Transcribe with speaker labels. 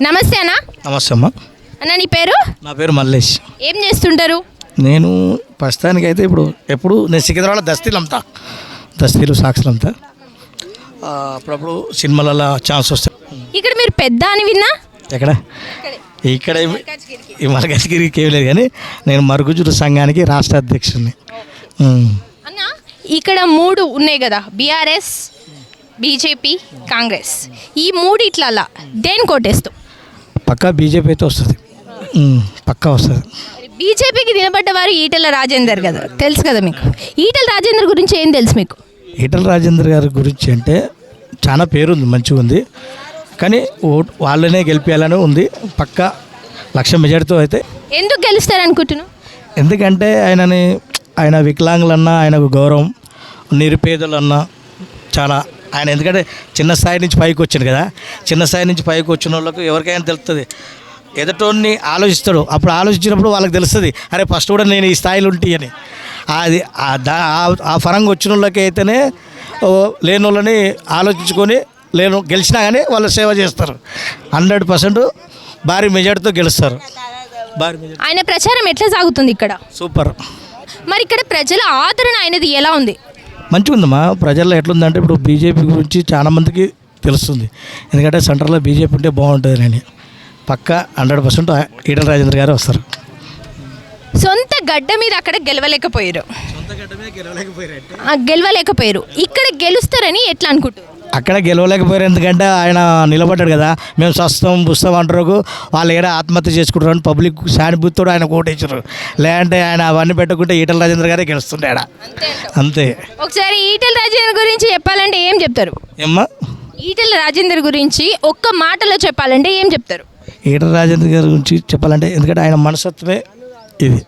Speaker 1: నమస్తే అన్న.
Speaker 2: నమస్తే అమ్మ.
Speaker 1: అన్న నీ పేరు?
Speaker 2: నా పేరు మల్లేష్.
Speaker 1: ఏం చేస్తుంటారు?
Speaker 2: నేను ప్రస్తుతానికి అయితే ఇప్పుడు ఎప్పుడు నేను సికింద్రాబాద్ దస్తీలు అమ్ముతా దస్తీలు సాక్షులు అమ్ముతా ఆ, అప్పుడప్పుడు సినిమాలలో ఛాన్స్ వస్తాయి
Speaker 1: ఇక్కడ మీరు పెద్ద అని విన్నా?
Speaker 2: ఎక్కడ? ఇక్కడ. ఏమి- ఈ ఏం లేదు కానీ నేను మరుగుజుడు సంఘానికి రాష్ట్ర అధ్యక్షుడిని. ఉమ్.
Speaker 1: అన్న ఇక్కడ మూడు ఉన్నాయి కదా బీఆర్ఎస్ బీజేపీ కాంగ్రెస్. ఈ మూడిట్లలా దేని కొట్టేస్తావు
Speaker 2: పక్కా బీజేపీ అయితే వస్తుంది. పక్కా వస్తుంది.
Speaker 1: బీజేపీకి తినబడ్డవారు ఈటెల రాజేందర్ కదా తెలుసు కదా మీకు? ఈటెల రాజేందర్ గురించి ఏం తెలుసు మీకు?
Speaker 2: ఈటల రాజేందర్ గారి గురించి అంటే చాలా పేరుంది మంచిగా ఉంది. కానీ ఓట్ వాళ్ళనే గెలిపించాలని ఉంది. పక్కా లక్ష మెజార్టీతో అయితే.
Speaker 1: ఎందుకు గెలుస్తారు అనుకుంటున్నావు?
Speaker 2: ఎందుకంటే ఆయనని ఆయన వికలాంగులన్నా ఆయనకు గౌరవం నిరుపేదలన్నా చాలా ఆయన ఎందుకంటే చిన్న స్థాయి నుంచి పైకి వచ్చిండు కదా. చిన్న స్థాయి నుంచి పైకి వచ్చిన వాళ్ళకు ఎవరికైనా తెలుస్తుంది ఎదుటోన్ని ఆలోచిస్తాడు. అప్పుడు ఆలోచించినప్పుడు వాళ్ళకి తెలుస్తుంది. అరే ఫస్ట్ కూడా నేను ఈ స్థాయిలో ఉంటి అని. అది ఆ పరంగా వచ్చిన వాళ్ళకి అయితేనే లేని వాళ్ళని ఆలోచించుకొని లేను గెలిచినా కానీ వాళ్ళు సేవ చేస్తారు. హండ్రెడ్ పర్సెంట్ భారీ మెజార్టీతో గెలుస్తారు. భారీ
Speaker 1: ఆయన ప్రచారం ఎట్లా సాగుతుంది ఇక్కడ?
Speaker 2: సూపర్.
Speaker 1: మరి ఇక్కడ ప్రజల ఆదరణ ఆయనది ఎలా ఉంది?
Speaker 2: మంచిగా ఉందమ్మా ప్రజల్లో ఎట్లుందంటే ఇప్పుడు బీజేపీ గురించి చాలా మందికి తెలుస్తుంది. ఎందుకంటే సెంటర్లో బీజేపీ ఉంటే బాగుంటుంది అని. పక్క హండ్రెడ్ పర్సెంట్ ఈటల రాజేంద్ర గారు వస్తారు.
Speaker 1: సొంత గడ్డ మీద అక్కడ గెలవలేకపోయారు. ఆ, గెలవలేకపోయారు. ఇక్కడ గెలుస్తారని ఎట్లా అనుకుంటున్నారు?
Speaker 2: అక్కడ గెలవలేకపోయారు ఎందుకంటే ఆయన నిలబడ్డాడు కదా. మేము స్వస్థం పుస్తాం అంటారు వాళ్ళు ఏడా ఆత్మహత్య చేసుకుంటారు అని పబ్లిక్ సానుభూతితో ఆయన ఓటేసారు లేదంటే ఆయన అవన్నీ పెట్టకుంటే ఈటల రాజేంద్ర గారే గెలుస్తుండే ఆడ. అంతే
Speaker 1: ఒకసారి ఈటెల రాజేందర్ గురించి చెప్పాలంటే ఏం చెప్తారు?
Speaker 2: ఏమ్మా?
Speaker 1: ఈటెల రాజేందర్ గురించి ఒక్క మాటలో చెప్పాలంటే ఏం చెప్తారు?
Speaker 2: ఈటల రాజేంద్ర గారి గురించి చెప్పాలంటే ఎందుకంటే ఆయన మనస్తత్వమే ఇది.